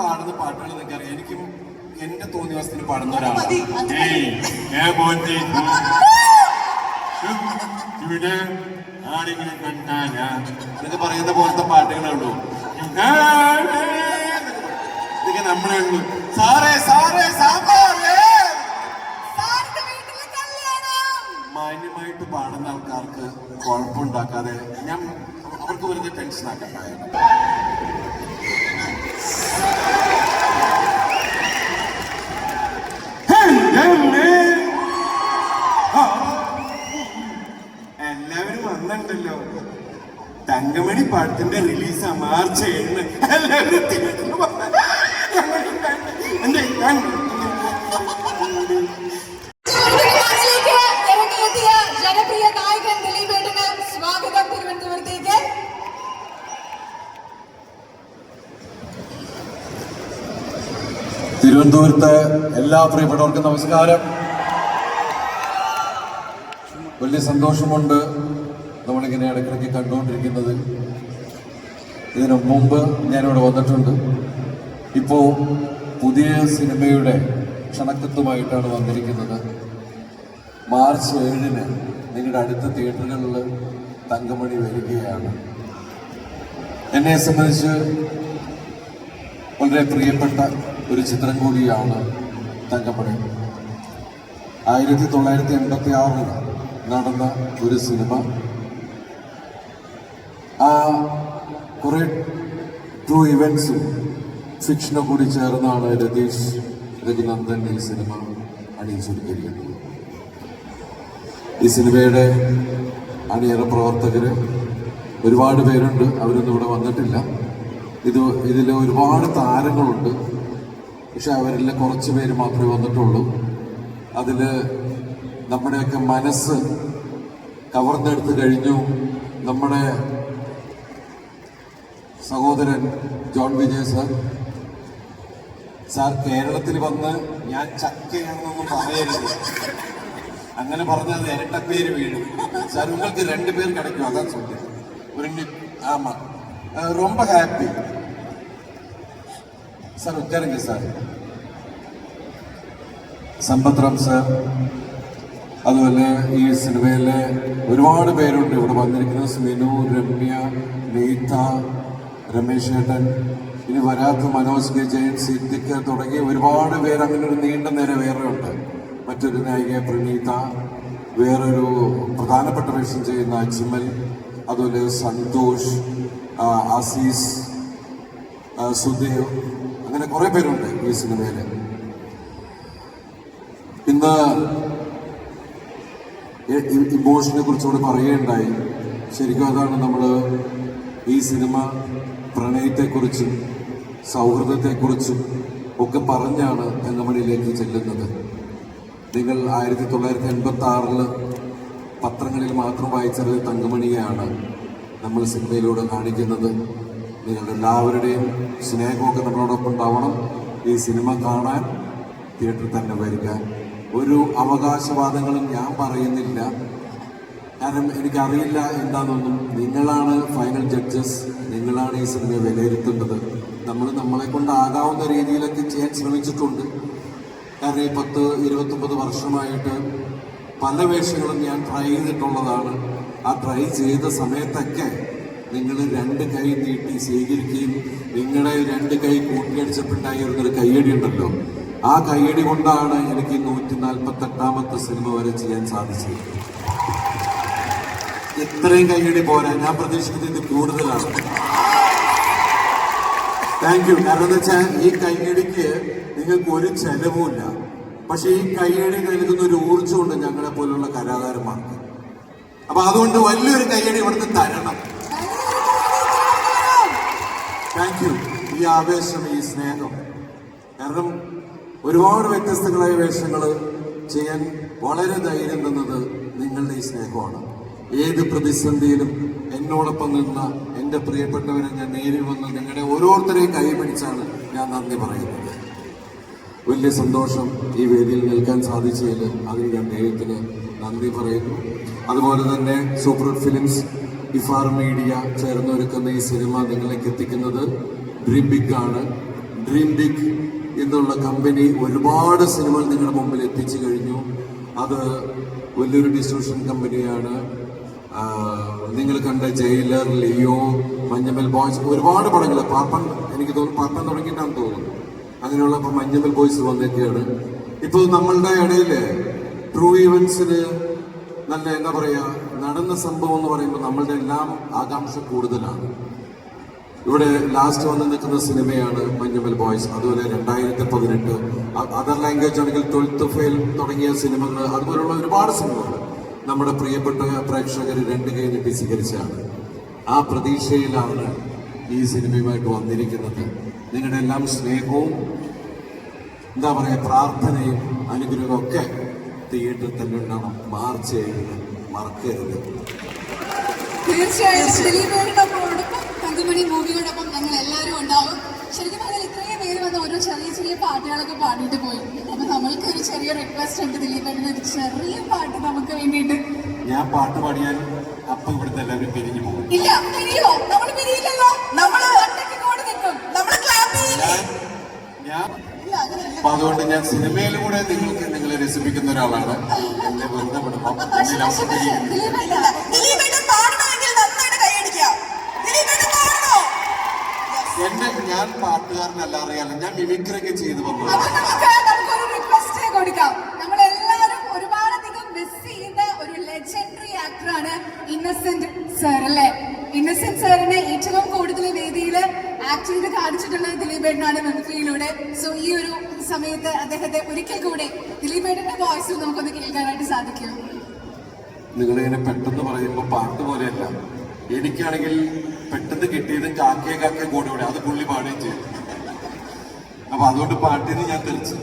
പാടുന്ന പാട്ടുകൾ നിങ്ങൾക്കറിയാം. എനിക്കും എന്റെ തോന്നിയവസ്ഥയിൽ പാടുന്ന ഒരാളാണ്. ഇവിടെ ആരെങ്കിലും കണ്ടാലാ? എന്നൊക്കെ പറയുന്ന പോലത്തെ പാട്ടുകളേ ഉള്ളൂ. ഇതൊക്കെ നമ്മളെ ഉള്ളൂ. സാറേ സാറേ സാമ്പാറേ. മാന്യമായിട്ട് പാടുന്ന ആൾക്കാർക്ക് കുഴപ്പമുണ്ടാക്കാതെ ഞാൻ അവർക്ക് വെറുതെ ടെൻഷൻ ആക്കണ്ടായിരുന്നു എല്ലാവരും വന്നിട്ടുണ്ടല്ലോ തങ്കമണി പാടത്തിന്റെ റിലീസ് മാർച്ച് ഏഴിന്. എല്ലാവരും എന്തേ ഞാൻ തിരുവനന്തപുരത്തെ എല്ലാ പ്രിയപ്പെട്ടവർക്കും നമസ്കാരം. വലിയ സന്തോഷമുണ്ട്. നമ്മളിങ്ങനെ ഇടയ്ക്കിടയ്ക്ക് കണ്ടുകൊണ്ടിരിക്കുന്നത്. ഇതിനു മുമ്പ് ഞാനിവിടെ വന്നിട്ടുണ്ട്. ഇപ്പോൾ പുതിയ സിനിമയുടെ ക്ഷണക്കത്തുമായിട്ടാണ് വന്നിരിക്കുന്നത്. മാർച്ച് ഏഴിന് നിങ്ങളുടെ അടുത്ത തിയേറ്ററുകളിൽ തങ്കമണി വരികയാണ്. എന്നെ സംബന്ധിച്ച് വളരെ പ്രിയപ്പെട്ട ഒരു ചിത്രം കൂടിയാണ് തങ്കമണി. ആയിരത്തി തൊള്ളായിരത്തി എൺപത്തി ആറിൽ നടന്ന ഒരു സിനിമ. കുറെ ട്രൂ ഇവൻസും ഫിക്ഷനും കൂടി ചേർന്നാണ് രതീഷ് രഘുനന്ദൻ ഈ സിനിമ അണിയിച്ചൊരുക്കിയിരിക്കുന്നത്. ഈ സിനിമയുടെ അണിയറ പ്രവർത്തകര് ഒരുപാട് പേരുണ്ട്. അവരൊന്നും ഇവിടെ വന്നിട്ടില്ല. ഇത് ഇതിൽ ഒരുപാട് താരങ്ങളുണ്ട്. പക്ഷെ അവരിൽ കുറച്ച് പേര് മാത്രമേ വന്നിട്ടുള്ളൂ. അതിൽ നമ്മുടെയൊക്കെ മനസ്സ് കവർന്നെടുത്ത് കഴിഞ്ഞു. നമ്മുടെ സഹോദരൻ ജോൺ വിജയ് സാർ സാർ കേരളത്തിൽ വന്ന് ഞാൻ ചക്കയാണെന്നൊന്നും പറയരുത് അങ്ങനെ പറഞ്ഞാൽ അത് ഇരട്ടപ്പേര് വീഴും സാർ നിങ്ങൾക്ക് രണ്ട് പേർ கிடைக்கும் அதான் சொல்றேன் ஒரு நி- ஆமா அஹ் ரொம்ப ஹாப்பி சார் உட்காருங்க சார் സമ്പത് റാം സാർ അതുപോലെ ഈ സിനിമയിലെ ഒരുപാട് പേരുണ്ട് ഇവിടെ വന്നിരിക്കുന്നത് സ്മിനു രമ്യ നീത രമേശ് ഏട്ടൻ ഇനി വരാത്ത മനോജ് കെ ജയൻ സിദ്ദിഖ് തുടങ്ങി ഒരുപാട് പേര് അങ്ങനെ ഒരു നീണ്ട നേരെ വേറെ ഉണ്ട്. മറ്റൊരു നായിക പ്രണീത വേറൊരു പ്രധാനപ്പെട്ട വേഷം ചെയ്യുന്ന അജ്മൽ അതുപോലെ സന്തോഷ് ആസീസ് സുദേവ് അങ്ങനെ കുറേ പേരുണ്ട് ഈ സിനിമയിൽ ഇന്ന് ഇമോഷനെ കുറിച്ചുകൂടെ പറയുകയുണ്ടായി. ശരിക്കും അതാണ് നമ്മൾ ഈ സിനിമ പ്രണയത്തെക്കുറിച്ചും സൗഹൃദത്തെക്കുറിച്ചും ഒക്കെ പറഞ്ഞാണ് തങ്കമണിയിലേക്ക് ചെല്ലുന്നത്. നിങ്ങൾ ആയിരത്തി തൊള്ളായിരത്തി എൺപത്തി ആറിൽ പത്രങ്ങളിൽ മാത്രം വായിച്ചത് തങ്കമണിയെയാണ് നമ്മൾ സിനിമയിലൂടെ കാണിക്കുന്നത്. നിങ്ങളുടെ എല്ലാവരുടെയും സ്നേഹമൊക്കെ നമ്മളോടൊപ്പം ഉണ്ടാവണം. ഈ സിനിമ കാണാൻ തിയേറ്ററിൽ തന്നെ വരിക ഒരു അവകാശവാദങ്ങളും ഞാൻ പറയുന്നില്ല. കാരണം എനിക്കറിയില്ല എന്താണെന്നൊന്നും. നിങ്ങളാണ് ഫൈനൽ ജഡ്ജസ് നിങ്ങളാണ് ഈ സിനിമയെ വിലയിരുത്തേണ്ടത്. നമ്മൾ നമ്മളെ കൊണ്ടാകാവുന്ന രീതിയിലൊക്കെ ചെയ്യാൻ ശ്രമിച്ചിട്ടുണ്ട്. കാരണം ഈ പത്ത് ഇരുപത്തൊമ്പത് വർഷമായിട്ട് പല വേഷങ്ങളും ഞാൻ ട്രൈ ചെയ്തിട്ടുള്ളതാണ്. ആ ട്രൈ ചെയ്ത സമയത്തൊക്കെ നിങ്ങൾ രണ്ട് കൈ നീട്ടി സ്വീകരിക്കുകയും നിങ്ങളുടെ രണ്ട് കൈ കൂട്ടിയടിച്ചപ്പോണ്ടായിരുന്ന ഒരു കൈയടി ഉണ്ടല്ലോ. ആ കൈയടി കൊണ്ടാണ് എനിക്ക് നൂറ്റി നാൽപ്പത്തെട്ടാമത്തെ സിനിമ വരെ ചെയ്യാൻ സാധിച്ചത്. ഇത്രയും കൈകടി പോരാ. ഞാൻ പ്രതീക്ഷിക്കുന്നത് ഇത് കൂടുതലാണ്. താങ്ക് യു കാരണം വെച്ചാൽ ഈ കൈയടിക്ക് നിങ്ങൾക്ക് ഒരു ചെലവുമില്ല പക്ഷെ ഈ കൈയടി നൽകുന്ന ഒരു ഊർജമുണ്ട് ഞങ്ങളെ പോലുള്ള കലാകാരന്മാർക്ക്. അപ്പൊ അതുകൊണ്ട് വലിയൊരു കൈയടി ഇവിടുന്ന് തരണം. താങ്ക് യു ഈ ആവേശം ഈ സ്നേഹം. കാരണം ഒരുപാട് വ്യത്യസ്തങ്ങളായ വേഷങ്ങൾ ചെയ്യാൻ വളരെ ധൈര്യം തന്നത് നിങ്ങളുടെ ഈ സ്നേഹമാണ്. ഏത് പ്രതിസന്ധിയിലും എന്നോടൊപ്പം നിന്ന എന്റെ പ്രിയപ്പെട്ടവരെ ഞാൻ നേരിൽ വന്ന് നിങ്ങളുടെ ഓരോരുത്തരെയും കൈപിടിച്ചാണ് ഞാൻ നന്ദി പറയുന്നത്. വലിയ സന്തോഷം ഈ വേദിയിൽ നിൽക്കാൻ സാധിച്ചതിൽ അതിന് ഞാൻ ദൈവത്തിന് നന്ദി പറയുന്നു. അതുപോലെ തന്നെ സൂപ്പർ ഫിലിംസ് ഇഫാർ മീഡിയ ചേർന്നൊരുക്കുന്ന ഈ സിനിമ നിങ്ങളിലേക്ക് എത്തിക്കുന്നത് ഡ്രീം ബിഗ് ആണ്. ഡ്രീം ബിഗ് എന്നുള്ള കമ്പനി ഒരുപാട് സിനിമകൾ നിങ്ങളുടെ മുമ്പിൽ എത്തിച്ചു കഴിഞ്ഞു. അത് വലിയൊരു ഡിസ്ട്രിബ്യൂഷൻ കമ്പനിയാണ് നിങ്ങൾ കണ്ട ജയിലർ ലിയോ മഞ്ഞമ്മൽ ബോയ്സ് ഒരുപാട് പടങ്ങൾ പാപ്പൻ എനിക്ക് തോന്നുന്നു പാപ്പൻ തുടങ്ങിയിട്ടാണ് തോന്നുന്നു. അങ്ങനെയുള്ള മഞ്ഞമ്മൽ ബോയ്സ് വന്നിരിക്കുകയാണ്. ഇപ്പോൾ നമ്മളുടെ ഇടയിൽ ട്രൂ ഇവൻസിന് നല്ല എന്താ പറയാ നടന്ന സംഭവം എന്ന് പറയുമ്പോൾ നമ്മളുടെ എല്ലാം ആകാംക്ഷ കൂടുതലാണ്. ഇവിടെ ലാസ്റ്റ് വന്ന് നിൽക്കുന്ന സിനിമയാണ് മഞ്ഞുമൽ ബോയ്സ്. അതുപോലെ രണ്ടായിരത്തി പതിനെട്ട് അതർ ലാംഗ്വേജ് ആണെങ്കിൽ ട്വൽത്ത് ഫെയിൽ തുടങ്ങിയ സിനിമകൾ അതുപോലുള്ള ഒരുപാട് സിനിമകൾ നമ്മുടെ പ്രിയപ്പെട്ട പ്രേക്ഷകർ രണ്ട് കൈ നീട്ടി സ്വീകരിച്ചാണ് ആ പ്രതീക്ഷയിലാണ് ഈ സിനിമയുമായിട്ട് വന്നിരിക്കുന്നത്. നിങ്ങളുടെ എല്ലാം സ്നേഹവും എന്താ പറയുക പ്രാർത്ഥനയും അനുഗ്രഹവും ഒക്കെ തിയേറ്ററിൽ തന്നെ ഉണ്ടാവണം. മാർച്ച് ഏഴിന് മറക്കരുത്. തീർച്ചയായും മൂവിയോടൊപ്പം ഞങ്ങൾ എല്ലാവരും ഉണ്ടാവും. ശരിക്കും പേര് വന്ന് ഓരോ ചെറിയ ചെറിയ പാട്ടുകളൊക്കെ പാടിയിട്ട് പോയി. അപ്പൊ നമ്മൾക്ക് ഒരു ചെറിയ റിക്വസ്റ്റ് ഉണ്ട്. ദിലീപേടിന് ഒരു ചെറിയ പാട്ട് നമുക്ക് വേണ്ടിയിട്ട്. ഞാൻ പാട്ട് പാടിയാൽ അപ്പൊ ഇവിടുത്തെ എല്ലാവരും പിരിഞ്ഞു പോകും. ഇല്ല പിരിയോ? നമ്മൾ പിരിയില്ലല്ലോ. നമ്മൾ ഒറ്റയ്ക്ക് കൂടി നിൽക്കും. നമ്മൾ ക്ലാപ്പ് ചെയ്യില്ലേ? അപ്പൊ അതുകൊണ്ട് ഞാൻ സിനിമയിലൂടെ നിങ്ങൾക്ക് നിങ്ങളെ രസിപ്പിക്കുന്ന ഒരാളാണ്. എന്നെ വെറുതെ എന്റെ ഞാൻ പാട്ടുകാരനല്ല അറിയാലോ. ഞാൻ മിമിക്രിയൊക്കെ ചെയ്തു വന്നു കൊടുക്കാം. നമ്മൾ എല്ലാവരും ഒരുപാടധികം മിസ് ചെയ്യുന്ന ഒരു ലെജൻഡറി ആക്ടറാണ് ഇന്നസെന്റ് സാർ അല്ലേ? ഇന്നസെന്റ് സാറിനെ ഏറ്റവും കൂടുതൽ വേദിയിൽ ആക്ട് ചെയ്ത് കാണിച്ചിട്ടുള്ളത് ദിലീപേട്ടനാണ് മിമിക്രിയിലൂടെ. സോ ഈ ഒരു സമയത്ത് അദ്ദേഹത്തെ ഒരിക്കൽ കൂടെ ദിലീപേട്ടന്റെ വോയിസ് നമുക്കൊന്ന് കേൾക്കാനായിട്ട് സാധിക്കും. നിങ്ങളിങ്ങനെ പെട്ടെന്ന് പറയുമ്പോൾ പാട്ട് പോലെയല്ല. എനിക്കാണെങ്കിൽ പെട്ടെന്ന് കിട്ടിയത് കാക്കയെ കാക്കയെ കൂടെ അത് പുള്ളി പാടുകയും ചെയ്തു. അപ്പൊ അതുകൊണ്ട് പാട്ടിന് ഞാൻ തെളിച്ചു.